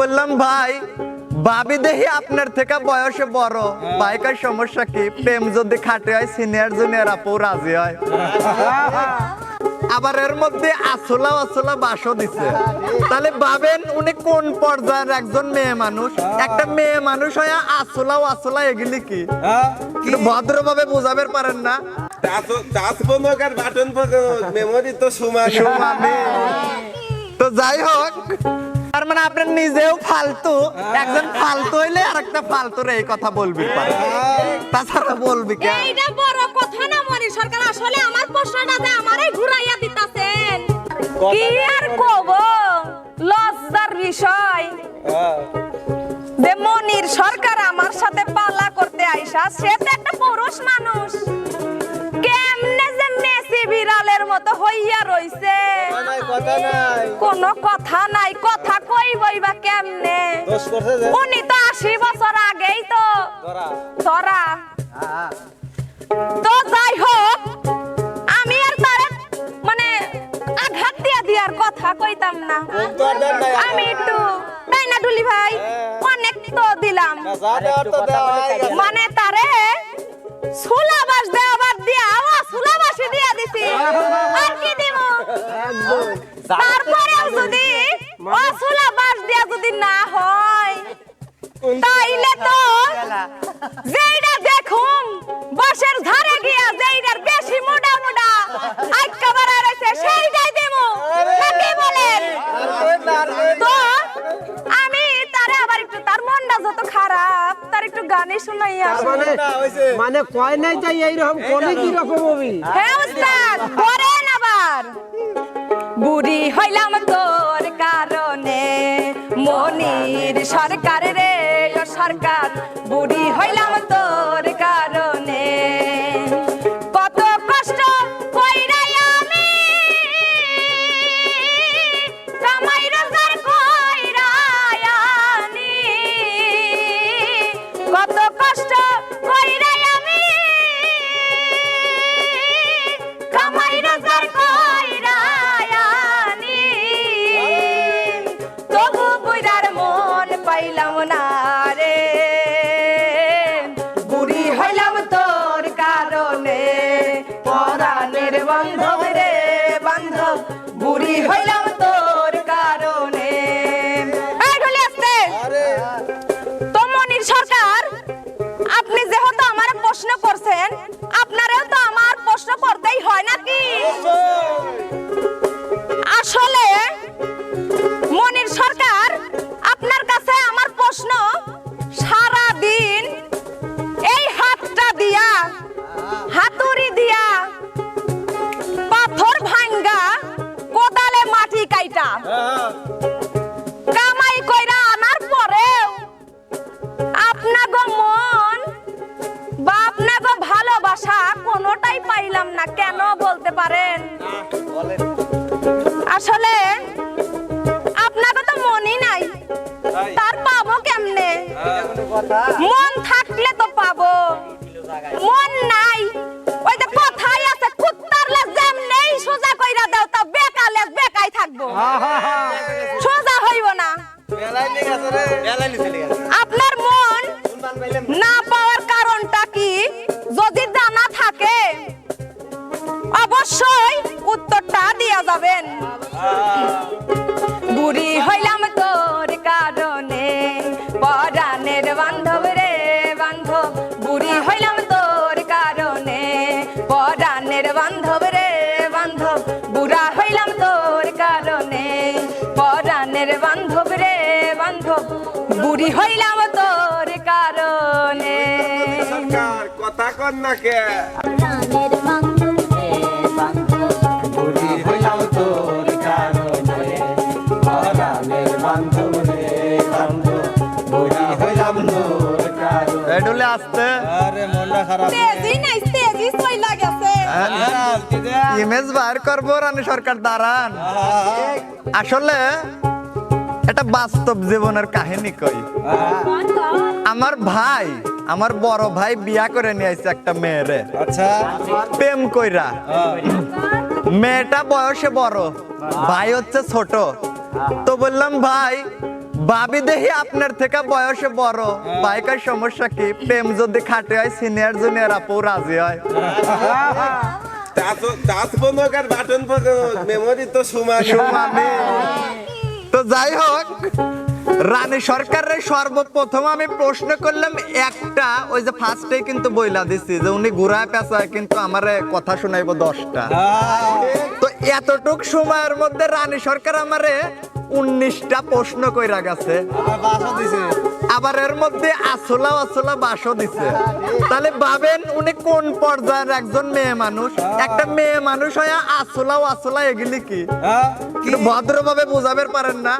বললাম ভাই ভাবি দেখি আপনার থেকে বয়সে বড়। বাইকের সমস্যা কি? প্রেম যদি খাটে হয় সিনিয়র জুনিয়র আপু রাজি হয়। আবার এর মধ্যে আসলা আসলা বাসও দিছে। তাহলে ভাবেন উনি কোন পর্যায়ের একজন মেয়ে মানুষ? একটা মেয়ে মানুষ হয়ে আসলা আসলা এগুলি কি? একটু ভদ্রভাবে বোঝাবের পারেন না? টাচ বন্ধক আর বাটন মেমোরি তো সমান। তো যাই হোক তার মানে আপনার নিজেও ফালতু একজন ফালতু হইলে আর একটা ফালতুর এই কথা বলবি পারে। তাছাড়া বলবি কে এইটা বড় কথা না মনি সরকার আসলে আমার প্রশ্নটা যে আমারই ঘুরাইয়া দিতাছেন। কি আর কব? লজ্জার বিষয়। যে মনির সরকার আমার সাথে পালা করতে আইসা সে তো একটা পুরুষ মানুষ। বিড়ালের মতো হইয়া রইছে। কথা নাই কোনো কথা নাই কথা কইবই বা কেমনে? দোষ উনি তো আশি বছর আগেই তো। ধরা। ধরা। তো যাই হোক আমি আর তার মানে আঘাত দিয়া দিয়ার কথা কইতাম না। আমি একটু তাই না ডুলি ভাই অনেক তো দিলাম। মানে দেওয়ার মানে তারে সুলাবাস দেওয়ার দিয়া ও সুলাবাসি দিয়া দিছি। আর কি দিব? তারপরেও যদি ও দিয়া যদি না হয় তাইলে তো যেইটা দেখুম বসের ধারে গিয়া যেইটার বেশি মোটা মোটা আইকা বাড়া রয়েছে সেইটাই দেবো। নাকি বলেন? তো আমি তারে আবার একটু তার মনটা যত খারাপ গানে শুনাই আসি মানে মানে কয় নাই যাই এইরকম কোনে কি রকম হবি? হ্যাঁ উস্তাদ করেন আবার। বুড়ি হইলাম তোর কারণে। মনির সরকার রে ও সরকার। বুড়ি হইলাম তোর পাইলাম না রে। বুড়ি হইলাম তোর কারণে। পরাণের বান্ধব রে বান্ধব। বুড়ি হইলাম তোর কারণে। এই ঢুলি আসতে। তো মনির সরকার আপনি যেহেতু আমার প্রশ্ন করছেন আপনারেও তো আমার প্রশ্ন করতেই হয় নাকি? আসলে আপনাকে তো মনই নাই। তার পাবো কেমনে? মন থাকলে তো পাবো। মন নাই ওই যে কথাই আছে কুত্তার লেজ যেমনেই সোজা কইরা দাও তা বেকার লেজ বেকাই থাকব। সোজা হইব না। আপনার বুড়ি হইলাম তোর কারণে, পরাণের বান্ধব রে বান্ধব। বুড়ি হইলাম তোর কারণে, পরাণের বান্ধব রে বান্ধব। বুড়া হইলাম তোর কারণে, পরাণের বান্ধব রে বান্ধব। বুড়ি হইলাম তোর কারণে। কথা কর খারাপ তেজি নাই তেজি কইলা গেছে। ইমেজ বার করব রানী সরকার দাঁড়ান। আসলে এটা বাস্তব জীবনের কাহিনী কই? আমার ভাই আমার বড় ভাই বিয়া করে নিয়ে আসছে একটা মেয়েরে। আচ্ছা। প্রেম কইরা। মেয়েটা বয়সে বড় ভাই হচ্ছে ছোট। তো বললাম ভাই ভাবি দেখি আপনার থেকে বয়সে বড়। বাইকের সমস্যা কি? প্রেম যদি খাটে হয় সিনিয়র জুনিয়র আপু রাজি হয়। বাটন মেমোরি তো তো যাই হোক রানী সরকারের সর্বপ্রথম আমি প্রশ্ন করলাম একটা ওই যে ফার্স্টে কিন্তু বইলা দিছি যে উনি ঘুরায় পেঁচায় কিন্তু আমার কথা শোনাইবো দশটা। তো এতটুক সময়ের মধ্যে রানী সরকার আমারে উনিশটা প্রশ্ন কইরা গেছে। আবার এর মধ্যে আসলা আসলা বাসও দিছে। তাহলে ভাবেন উনি কোন পর্যায়ের একজন মেয়ে মানুষ? একটা মেয়ে মানুষ হয়ে আসলা আসলা এগুলি কি? একটু ভদ্রভাবে বুঝাবের পারেন না?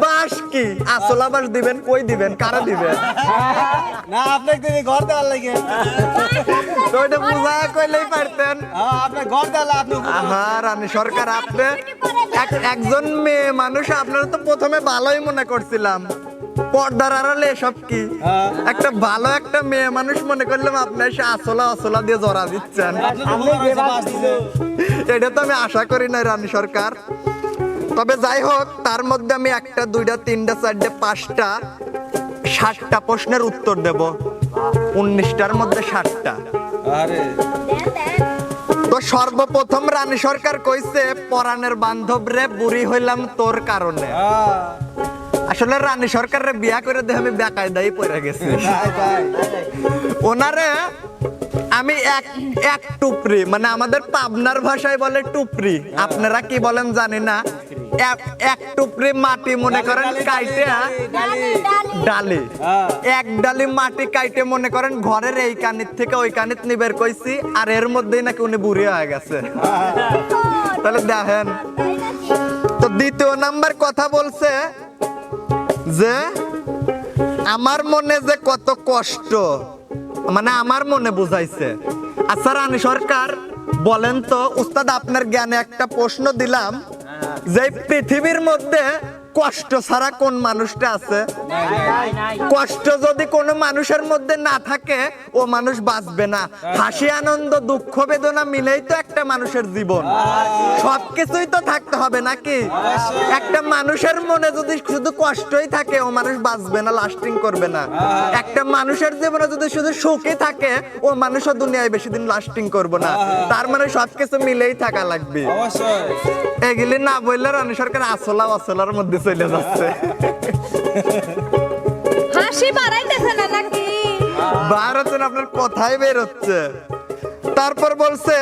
বাস কি? আসলা বাস দিবেন কই দিবেন কারা দিবেন না আপনাকে তিনি ঘর দেওয়ার লাগে। তো এটা বুঝা কইলেই পারতেন। আপনার ঘর দেওয়ালে আপনি আহা রানী সরকার আপনি এক- একজন মেয়ে মানুষ আপনারা তো প্রথমে ভালোই মনে করছিলাম। পর্দার আড়ালে এসব কি? একটা ভালো একটা মেয়ে মানুষ মনে করলাম আপনি এসে আসলা আসলা দিয়ে জড়া দিচ্ছেন এটা তো আমি আশা করি না রানী সরকার। তবে যাই হোক তার মধ্যে আমি একটা দুইটা তিনটা চারটে পাঁচটা ষাটটা প্রশ্নের উত্তর দেব। উনিশটার মধ্যে ষাটটা আরে। তো সর্বপ্রথম রানী সরকার কইছে পরাণের বান্ধব রে বুড়ি হইলাম তোর কারণে। আসলে রানী সরকারের বিয়া করে দেখে আমি বেকায়দাই পড়ে গেছি। ওনারে আমি এক এক টুপরি মানে আমাদের পাবনার ভাষায় বলে টুপরি। আপনারা কি বলেন জানি না। এক- এক টুপরি মাটি মনে করেন কাইটে ডালি এক ডালি মাটি কাইটে মনে করেন ঘরের এই কানিত থেকে ওই কানিত নিবের কইছি আর এর মধ্যেই নাকি উনি বুড়ি হয়ে গেছে। তাহলে দেখেন। তো দ্বিতীয় নাম্বার কথা বলছে যে আমার মনে যে কত কষ্ট মানে আমার মনে বুঝাইছে। আচ্ছা রানী সরকার, বলেন তো, উস্তাদ, আপনার জ্ঞানে একটা প্রশ্ন দিলাম, যে পৃথিবীর মধ্যে কষ্ট ছাড়া কোন মানুষটা আছে? কষ্ট যদি কোনো মানুষের মধ্যে না থাকে ও মানুষ বাঁচবে না। হাসি আনন্দ দুঃখ বেদনা মিলেই তো একটা মানুষের জীবন। সবকিছুই তো থাকতে হবে নাকি? একটা মানুষের মনে যদি শুধু কষ্টই থাকে ও মানুষ বাঁচবে না লাস্টিং করবে না। একটা মানুষের জীবনে যদি শুধু সুখই থাকে ও মানুষও দুনিয়ায় বেশি দিন লাস্টিং করবে না। তার মানে সবকিছু মিলেই থাকা লাগবে। এগুলি না বললে রানী সরকার আসলা আসলার মধ্যে চলে যাচ্ছে? হাসি বাড়াইতেছে না নাকি? বার আপনার কথাই বের হচ্ছে। তারপর বলছে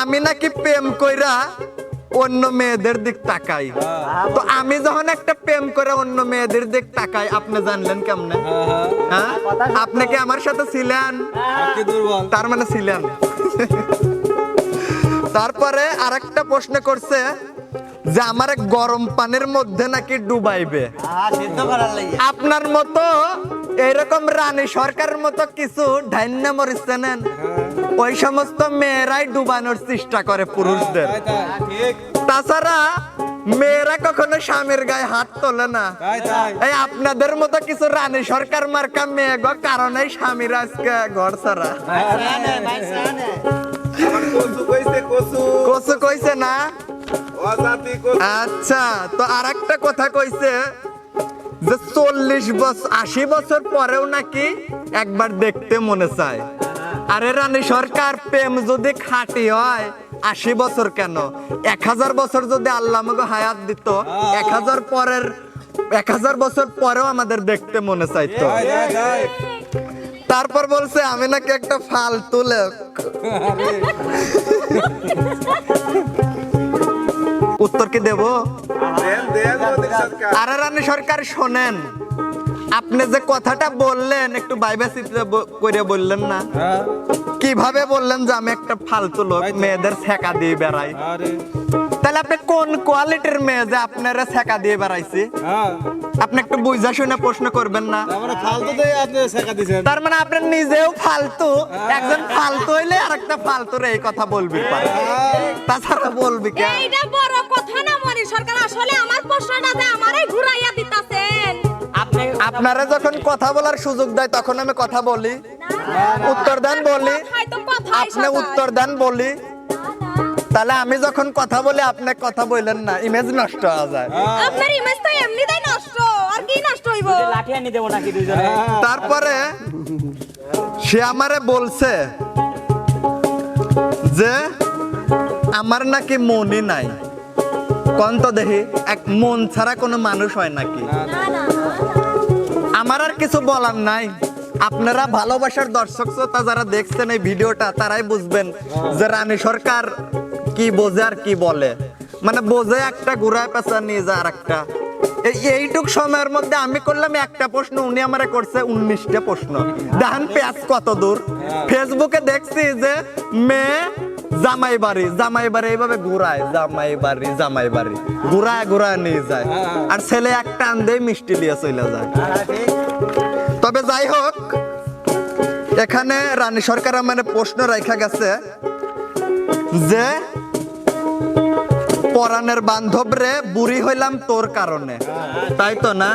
আমি নাকি প্রেম কইরা অন্য মেয়েদের দিক তাকাই। তো আমি যখন একটা প্রেম করে অন্য মেয়েদের দিক তাকাই আপনি জানলেন কেমনে? হ্যাঁ আপনি কি আমার সাথে ছিলেন? তার মানে ছিলেন। তারপরে আরেকটা প্রশ্ন করছে যে আমার গরম পানির মধ্যে নাকি ডুবাইবে। আপনার মতো এরকম রানী সরকারের মতো কিছু ধান্য মরিচ্ছে নেন। ওই সমস্ত মেয়েরাই ডুবানোর চেষ্টা করে পুরুষদের। তাছাড়া মেয়েরা কখনো স্বামীর গায়ে হাত তোলে না। এই আপনাদের মতো কিছু রানী সরকার মার্কা মেয়ে গো কারণে স্বামীরা আজকে ঘর ছাড়া। কচু কইছে কসু কইছে না? আচ্ছা তো আর একটা কথা কইছে যে চল্লিশ বছর আশি বছর পরেও নাকি একবার দেখতে মনে চায়। আরে রানী সরকার প্রেম যদি খাঁটি হয় আশি বছর কেন? এক হাজার বছর যদি আল্লাহ আমাকে হায়াত দিত এক হাজার পরের এক হাজার বছর পরেও আমাদের দেখতে মনে চাইতো। তারপর বলছে আমি নাকি একটা ফালতু লোক। উত্তর কি দেব আরে রানী সরকার শোনেন। আপনি যে কথাটা বললেন একটু বাইবে করে বললেন না। হ্যাঁ। কীভাবে বললেন যে আমি একটা ফালতু লোক মেয়েদের ঠেকা দিয়ে বেড়াই? আরে। তাহলে আপনি কোন কোয়ালিটির মেয়ে যে আপনারা ছেকা দিয়ে বেড়াইছি? হ্যাঁ। আপনি একটু বুঝা শুনে প্রশ্ন করবেন না। তার মানে আপনি নিজেও ফালতু একজন ফালতু হইলে আর একটা ফালতুর এই কথা বলবি পারে। তাছাড়া বলবি কে? এইটা বড় কথা না মনি সরকার আসলে আমার প্রশ্নটা যে আমারই ঘুরাইয়া দিতাছেন। আপনারা যখন কথা বলার সুযোগ দেয় তখন আমি কথা বলি। উত্তর দেন বলি। আপনি উত্তর দেন বলি। তাহলে আমি যখন কথা বলি আপনি কথা বললেন না ইমেজ নষ্ট হয়ে যায়। আপনার ইমেজ তো এমনিতেই নষ্ট তো লাঠি আনি দেবো নাকি দুজনে? তারপরে সে আমারে বলছে যে আমার নাকি মনই নাই। কোন তো দেখি এক মন ছাড়া কোনো মানুষ হয় নাকি? আমার আর কিছু বলার নাই। আপনারা ভালোবাসার দর্শক শ্রোতা যারা দেখছেন এই ভিডিওটা তারাই বুঝবেন যে রানী সরকার কি বোঝে আর কি বলে? মানে বোঝে একটা, ঘুরায় পেঁচা নিয়ে যায় আর একটা। এইটুক সময়ের মধ্যে আমি করলাম একটা প্রশ্ন, উনি আমারে করছে উনিশটা প্রশ্ন। দেখেন পেঁয়াজ কত দূর? ফেসবুকে দেখছি যে মেয়ে জামাই বাড়ি জামাই বাড়ি এইভাবে ঘুরায়, জামাই বাড়ি জামাই বাড়ি। ঘুরায় ঘুরায় নিয়ে যায়। আর ছেলে এক টান দিয়ে মিষ্টি লিয়ে চলে যায়। তবে যাই হোক, এখানে রানী সরকার মানে প্রশ্ন রেখা গেছে যে পরাণের বান্ধব রে, বুড়ি হইলাম তোর কারণে। তাই তো না?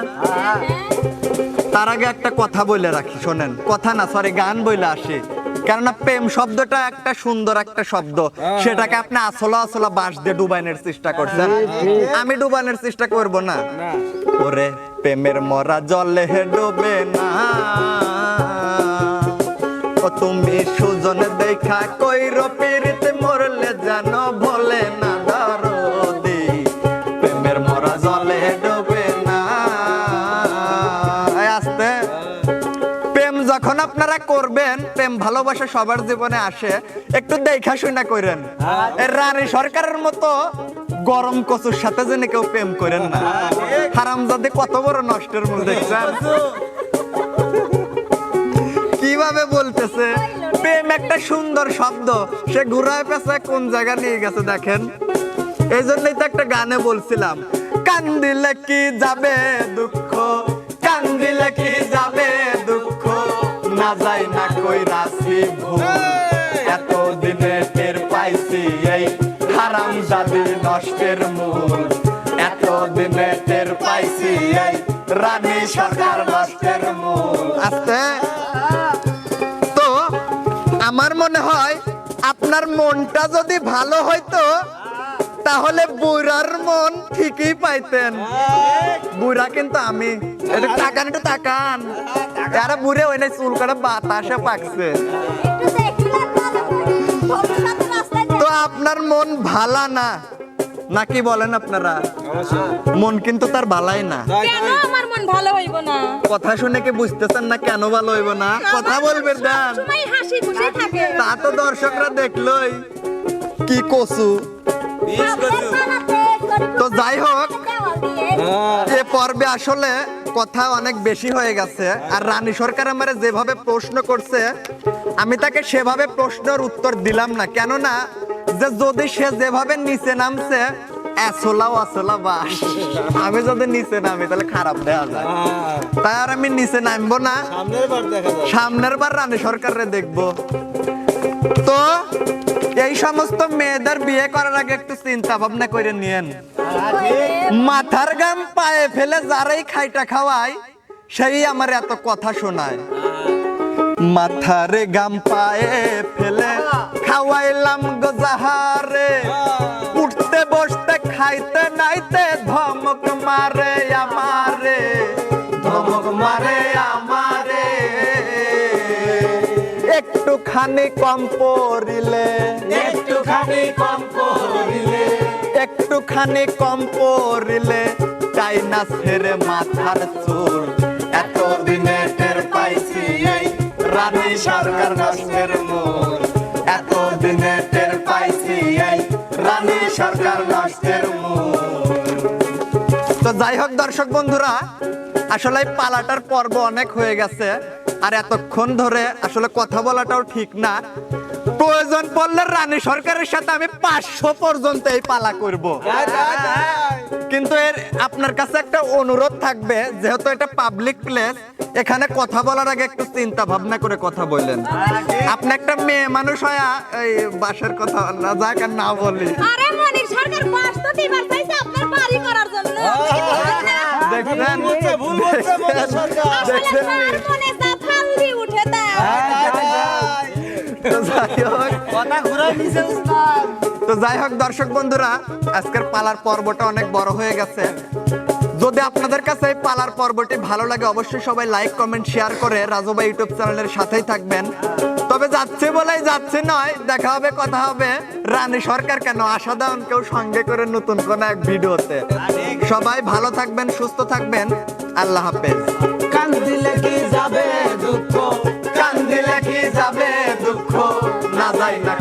তার আগে একটা কথা বলে রাখি, শোনেন। কথা না সরি গান বইলে আসি। কেননা প্রেম শব্দটা একটা সুন্দর একটা শব্দ। সেটাকে আপনি আসলা আসলা বাঁশ দিয়ে ডুবাইনের চেষ্টা করছেন। আমি ডুবানোর চেষ্টা করব না। ওরে, প্রেমের মরা জলে ডোবে না। ও তুমি সুজন দেখা কইর পিরিতে মরলে জানো বলে না। ভালোবাসা সবার জীবনে আসে, একটু দেখা শুনা করেন। রানী সরকারের মতো গরম কচুর সাথে যেন কেউ প্রেম করেন না। হারাম যদি কত বড় নষ্টের মূল দেখছেন? কীভাবে বলতেছে? প্রেম একটা সুন্দর শব্দ, সে ঘুরায় পেছে কোন জায়গা নিয়ে গেছে দেখেন। এই জন্যই তো একটা গানে বলছিলাম, কান্দিলে কি যাবে দুঃখ? কান্দিলে কি না যাই না কই রাশি এত দিনে টের পাইছি এই হারাম জাদি নষ্টের মূল। এত দিনে টের পাইছি এই রানী সরকার নষ্টের মূল। আস্তে। তো আমার মনে হয় আপনার মনটা যদি ভালো হইতো তাহলে বুড়ার মন ঠিকই পাইতেন। বুড়া কিন্তু আমি। একটু তাকান একটু তাকান। যারা বুড়ে ওই নাই চুল করে বাতাসে পাকছে। তো আপনার মন ভালা না? নাকি বলেন আপনারা? মন কিন্তু তার ভালাই না। আমার মন ভালো হইব না? কথা শুনে কি বুঝতেছেন না কেন ভালো হইব না? কথা বলবেন দেন। সবাই হাসি খুশি থাকে। তা তো দর্শকরা দেখলই। কি কচু তো যাই হোক এ পর্বে আসলে কথা অনেক বেশি হয়ে গেছে আর রানী সরকার আমারে যেভাবে প্রশ্ন করছে আমি তাকে সেভাবে প্রশ্নের উত্তর দিলাম না। কেননা যে যদি সে যেভাবে নিচে নামছে আসলা বাস। আমি যদি নিচে নামি তাহলে খারাপ দেওয়া যায়। তাই আর আমি নিচে নামবো না। সামনের বার সামনের বার রানী সরকারে দেখব। তো এই সমস্ত মেয়েদের বিয়ে করার আগে একটু চিন্তা ভাবনা করে নিয়েন। মাথার গাম পায়ে ফেলে যারাই খাইটা খাওয়ায়, সেই আমার এত কথা শোনায়। মাথার গাম পায়ে ফেলে খাওয়াইলাম গো যাহারে, উঠতে বসতে খাইতে নাইতে ধমক মারে আমারে, ধমক মারে আমারে। একটুখানি কম পড়িলে, একটুখানি কম পড়িলে একটুখানি কম পড়িলে চাই না ছেড়ে মাথার চুল। এত দিনে টের পাইছি এই রানী সরকার নষ্টের মূল। এত দিনে টের পাইছি এই রানী সরকার নষ্টের মূল। তো যাই হোক দর্শক বন্ধুরা, আসলে পালাটার পর্ব অনেক হয়ে গেছে, আর এতক্ষণ ধরে আসলে কথা বলাটাও ঠিক না। প্রয়োজন পড়লে রানী সরকারের সাথে আমি পাঁচশো পর্যন্ত এই পালা করব। কিন্তু এর আপনার কাছে একটা অনুরোধ থাকবে যেহেতু এটা পাবলিক প্লেস এখানে কথা বলার আগে একটু চিন্তা ভাবনা করে কথা বললেন আপনি একটা মেয়ে মানুষ হয় এই বাসার কথা না যাক আর না বলি। আরে মনির সরকার বাস তো দিবার চাইছে আপনার বাড়ি করার জন্য। আপনি কি বুঝেন না? দেখছেন বলছে, ভুল বলছে মনে সরকার। আসলে তো যাই হোক, দর্শক বন্ধুরা, আজকের পালার পর্বটা অনেক বড় হয়ে গেছে। যদি আপনাদের কাছে পালার পর্বটি ভালো লাগে, অবশ্যই সবাই লাইক কমেন্ট শেয়ার করে রাজুবা ইউটিউব চ্যানেলের সাথেই থাকবেন। তবে যাচ্ছে বলেই যাচ্ছে নয়, দেখা হবে, কথা হবে। রানী সরকার কেন? আশা দেন কেউ সঙ্গে করে নতুন কোন এক ভিডিওতে। সবাই ভালো থাকবেন, সুস্থ থাকবেন। আল্লাহ হাফেজ। কান কি যাবে দুঃখ কান কি যাবে দুঃখ, না যাই না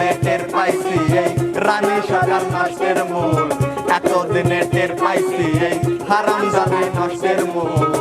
এতদিনে টের পাইছি এই রানী সাগার নষ্টের মূল। এতদিনে টের পাইছি এই হারাম জানে নষ্টের মূল।